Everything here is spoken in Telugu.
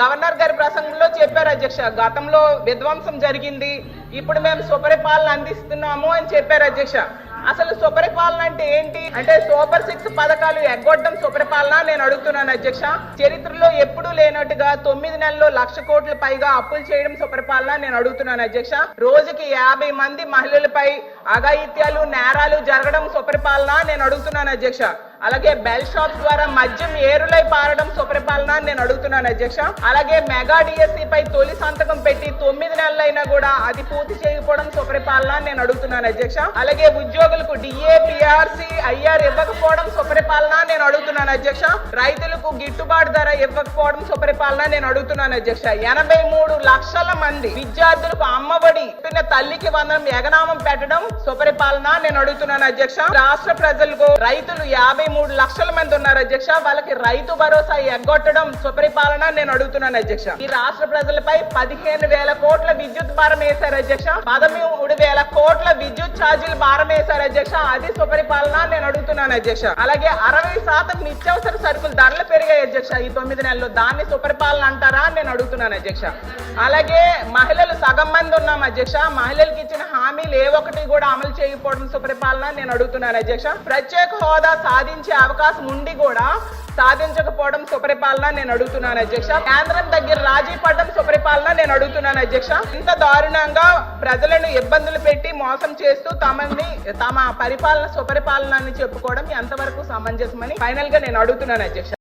గవర్నర్ గారి ప్రసంగంలో చెప్పారు అధ్యక్ష. గతంలో విధ్వంసం జరిగింది. ఇప్పుడు మేము సుపరిపాలన అందిస్తున్నాము అని చెప్పారు అధ్యక్ష. అసలు సుపరిపాలన అంటే ఏంటి? అంటే సూపర్ సిక్స్ పథకాలు ఎగ్గొట్టడం సుపరిపాలన నేను అడుగుతున్నాను అధ్యక్ష. చరిత్రలో ఎప్పుడూ లేనట్టుగా తొమ్మిది నెలల్లో లక్ష కోట్ల పైగా అప్పులు చేయడం సుపరిపాలన నేను అడుగుతున్నాను అధ్యక్ష. రోజుకి యాభై మంది మహిళలపై అఘాయిత్యాలు నేరాలు జరగడం సుపరిపాలన నేను అడుగుతున్నాను అధ్యక్ష. అలాగే బెల్ షాప్ ద్వారా మద్యం ఏరులై పారడం సుపరిపాలన నేను అడుగుతున్నాను అధ్యక్ష. అలాగే మెగా డిఎస్సి పై తొలి సంతకం పెట్టి తొమ్మిది నెలలైనా కూడా అది పూర్తి చేయకపోవడం సుపరిపాలన నేను అడుగుతున్నాను అధ్యక్ష. అలాగే రైతులకు డిఏ పిఆర్సి ఐఆర్ ఇవ్వకపోవడం సుపరిపాలన నేను అడుగుతున్నాను అధ్యక్ష. రైతులకు గిట్టుబాటు ధర ఇవ్వకపోవడం సుపరిపాలన నేను అడుగుతున్నాను అధ్యక్ష. ఎనభై మూడు లక్షల మంది విద్యార్థులకు అమ్మఒడి పుట్టిన తల్లికి వందనం ఎగనామం పెట్టడం సుపరిపాలన నేను అడుగుతున్నాను అధ్యక్ష. రాష్ట్ర ప్రజలకు రైతులు యాభై మూడు లక్షల మంది ఉన్నారు అధ్యక్ష. వాళ్ళకి రైతు భరోసా ఎగ్గొట్టడం సుపరిపాలన నేను అడుగుతున్నాను అధ్యక్ష. ఈ రాష్ట్ర ప్రజలపై పదిహేను వేల కోట్ల విద్యుత్ భారం వేశారు అధ్యక్ష. పదమూడు వేల కోట్ల విద్యుత్ ఛార్జీలు భారం వేశారు అధ్యక్ష అది సుపరిపాలన నేను అడుగుతున్నాను అధ్యక్ష. అలాగే అరవై శాతం నిత్యావసర సరుకులు ధరలు పెరిగాయి అధ్యక్ష. ఈ తొమ్మిది నెలలు దాన్ని సుపరిపాలన అంటారా నేను అడుగుతున్నాను అధ్యక్ష. అలాగే మహిళలు సగం మంది ఉన్నాం అధ్యక్ష. మహిళలకు ఇచ్చిన హామీలు ఏ ఒక్కటి కూడా అమలు చేయకపోవడం సుపరిపాలన నేను అడుగుతున్నాను అధ్యక్ష. ప్రత్యేక హోదా సాధించే అవకాశం ఉండి కూడా సాధించకపోవడం సుపరిపాలన నేను అడుగుతున్నాను అధ్యక్ష. కేంద్రం దగ్గర రాజీ పడడం సుపరిపాలన నేను అడుగుతున్నాను అధ్యక్ష. ఇంత దారుణంగా ప్రజలను ఇబ్బందులు పెట్టి మోసం చేస్తూ తమని తమ పరిపాలన సుపరిపాలన అని చెప్పుకోవడం ఎంతవరకు సమంజసమని ఫైనల్గా నేను అడుగుతున్నాను అధ్యక్ష.